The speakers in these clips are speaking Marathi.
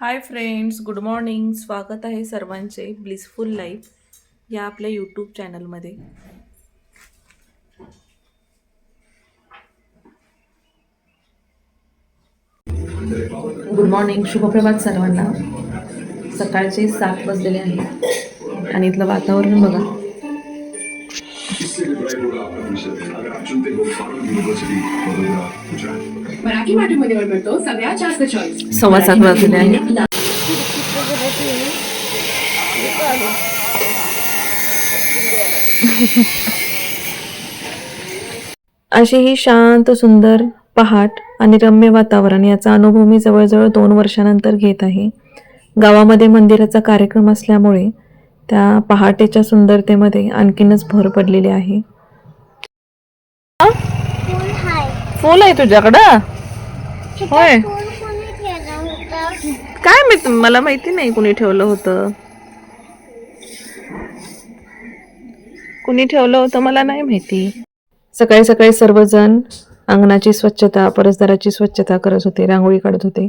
Hi friends good morning. स्वागत आहे सर्वांचे ब्लिसफुल लाईफ या आपल्या यूट्यूब चॅनलमध्ये. गुड मॉर्निंग शुभप्रभात सर्वांना. सकाळचे सात वाजलेले आहे आणि इथलं वातावरण बघा. मराठी मिळतो सगळ्यात जास्त चॉईस वाजलेले आहे अशी ही शांत सुंदर पहाट आणि रम्य वातावरण याचा अनुभव मी जवळजवळ दोन वर्षानंतर घेत आहे. गावामध्ये मंदिराचा कार्यक्रम असल्यामुळे त्या पहाटेच्या सुंदरतेमध्ये आणखीनच भर पडलेली आहे. फुल आहे तुझ्याकडं? होय. काय माहीत मला माहिती नाही कुणी ठेवलं होतं. कुणी ठेवलं होतं मला नाही माहिती. सकाळी सकाळी सर्वजण अंगणाची स्वच्छता परसदाराची स्वच्छता करत होते रांगोळी काढत होते.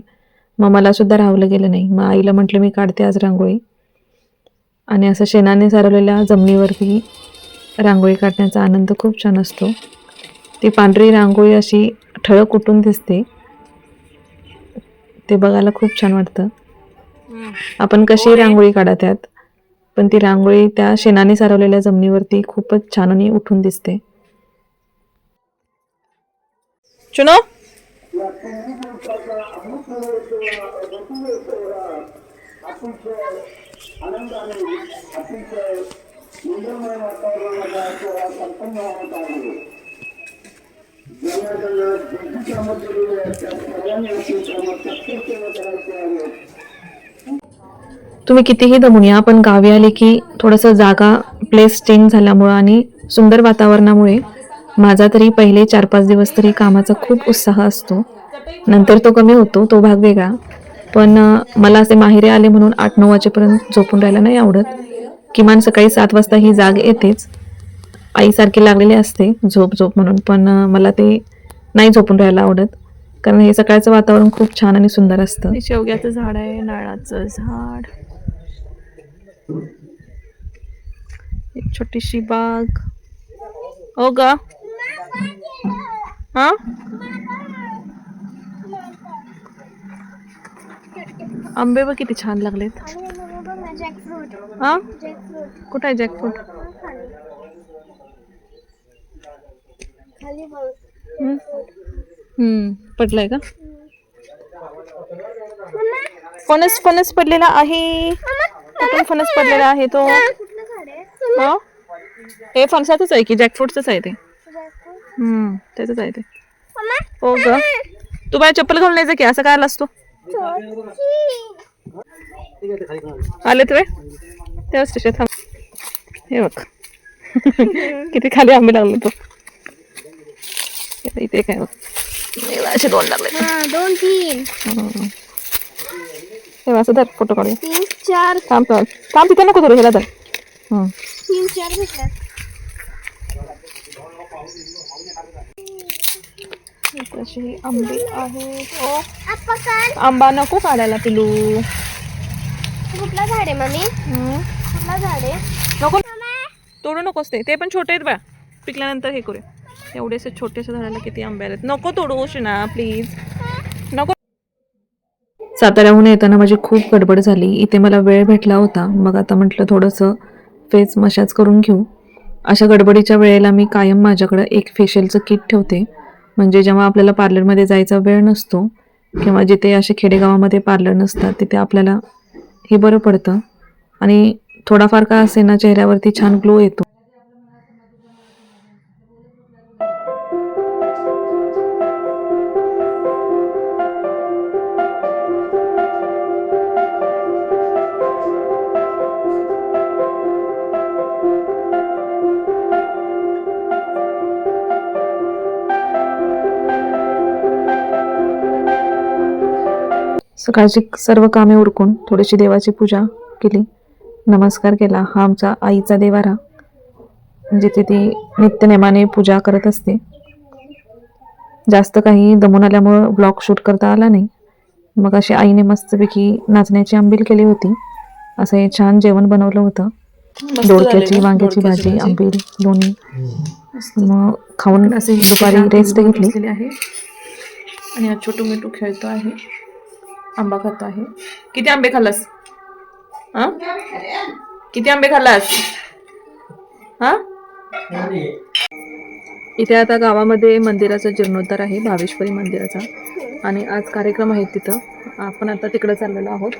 मग मला सुद्धा राहवलं गेलं नाही. मग आईला म्हटलं मी काढते आज रांगोळी. आणि असं शेणाने सारवलेल्या जमिनीवरती रांगोळी काढण्याचा आनंद खूप छान असतो. ती पांढरी रांगोळी अशी ठळक उठून दिसते. ते बघायला खूप छान वाटतं. आपण कशी रांगोळी काढा त्यात पण ती रांगोळी त्या शेणाने सारवलेल्या जमिनीवरती खूपच छान आणि उठून दिसते. चुनो? तुम्ही कितीही दमून या पण गावी आले की थोडंसं जागा प्लेस चेंज झाल्यामुळं आणि सुंदर वातावरणामुळे माझा तरी पहिले चार पाच दिवस तरी कामाचा खूप उत्साह असतो. नंतर तो कमी होतो तो भाग वेगळा. पण मला असे माहेरे आले म्हणून आठ नऊ वाजेपर्यंत झोपून राहायला नाही आवडत. किमान सकाळी सात वाजता ही जाग येतेच. आईसारखी लागलेली असते झोप झोप म्हणून. पण मला ते नाही झोपून राहायला आवडत. कारण हे सकाळचं वातावरण खूप छान आणि सुंदर असतं. शेवग्याचं झाड आहे नारळाचं झाड. एक छोटीशी बाग. हो ग. हा? आंबे बघ किती छान लागलेत. हा जॅकफ्रूट कुठं आहे जॅकफ्रूट खाली खाली बघ हम्म. हम्म पडलाय का? फणस फणस पडलेला आहे. कुठून फणस पडलेला आहे तो. हा? हे फणसाचंच आहे की जॅकफ्रूटच आहे ते? हम्म त्याच आहे ते. हो ग. तू बाय चप्पल घालून यायचं की? असं काय आलास तू? आले तुम्ही तेव्हा स्टेशन थांब. हे बघ. किती खाली आंबे लागले तो. इथे काय? हे असे दोन लागले. हा दोन तीन. हे बघ, असं धर फोटो काढूया. तीन चार. थांब थांब. तिथे नको धरू ह्याला धर. हम्म. तीन चार भेटल्यात ही आंबे आहेत. काय आंबा नको काढायला पिलू. कुठला झाड आहे मम्मी? हम्म. कुठला झाड आहे? नको. तोडू नकोस ते. ते पण छोटे आहेत बा. पिकल्यानंतर हे करूया. एवढेसे छोटेसे झाडाला किती आंबे आलेत नको तोडूश ना प्लीज नको. साताऱ्याहून येताना माझी खूप गडबड झाली. इथे मला वेळ भेटला होता. मग आता म्हटलं थोडंसं फेस मशाज करून घेऊ. अशा गडबडीच्या वेळेला मी कायम माझ्याकडं एक फेशियलचं किट ठेवते. म्हणजे जेव्हा आपल्याला पार्लरमध्ये जायचा वेळ नसतो किंवा जिथे असे खेडेगावामध्ये पार्लर नसतात तिथे आपल्याला हे बरं पडतं. आणि थोडाफार का असे ना चेहऱ्यावरती छान ग्लो येतो. सकाळची सर्व कामे उरकून थोडीशी देवाची पूजा केली. नमस्कार केला. हा आमचा आईचा देवारा. जिथे ती नित्यनेमाने पूजा करत असते. जास्त काही दमून आल्यामुळं ब्लॉग शूट करता आला नाही. मग अशी आईने मस्तपैकी नाचण्याची आंबील केली होती. असं हे छान जेवण बनवलं होतं. दोडक्याची वांग्याची भाजी आंबील दोन्ही. मग खाऊन असे दुपारी रेस्ट घेतली. आहे. आणि हा छोटू मिठू खेळतो आहे. आंबा खात आहे. किती आंबे खाल्लास? हा? किती आंबे खाल्लास? हा? इथे आता गावामध्ये मंदिराचा जीर्णोद्धार आहे भावेश्वरी मंदिराचा. आणि आज कार्यक्रम आहे तिथं. आपण आता तिकडे चाललेलो आहोत.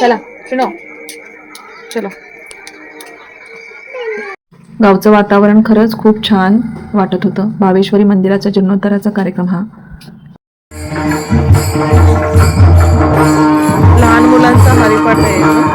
चला शिनो चला. गावचं वातावरण खरंच खूप छान वाटत होतं. भावेश्वरी मंदिराचा जीर्णोद्धाराचा कार्यक्रम हा. लहान मुलांचा हरिपाठ आहे.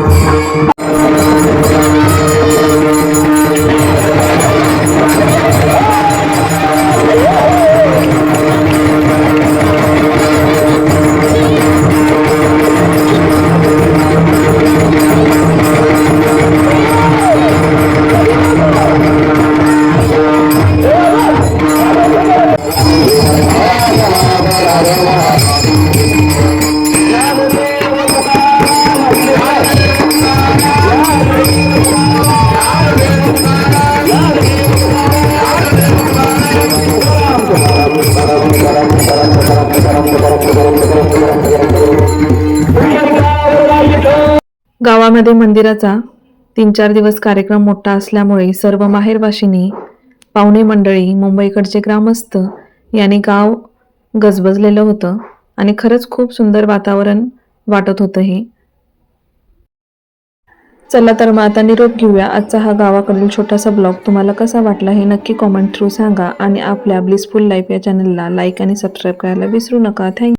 गावामध्ये मंदिराचा तीन चार दिवस कार्यक्रम मोठा असल्यामुळे सर्व माहेरवाशिनी पाहुणे मंडळी मुंबईकडचे ग्रामस्थ यांनी गाव गजबजलेलं होतं आणि खरंच खूप सुंदर वातावरण वाटत होतं हे. चला तर मग आता निरोप घेऊया. आजचा हा गावाकडील छोटासा ब्लॉग तुम्हाला कसा वाटला हे नक्की कॉमेंट थ्रू सांगा आणि आपल्या ब्लिसफुल लाईफ या चॅनलला लाईक आणि सबस्क्राईब करायला विसरू नका. थँक्यू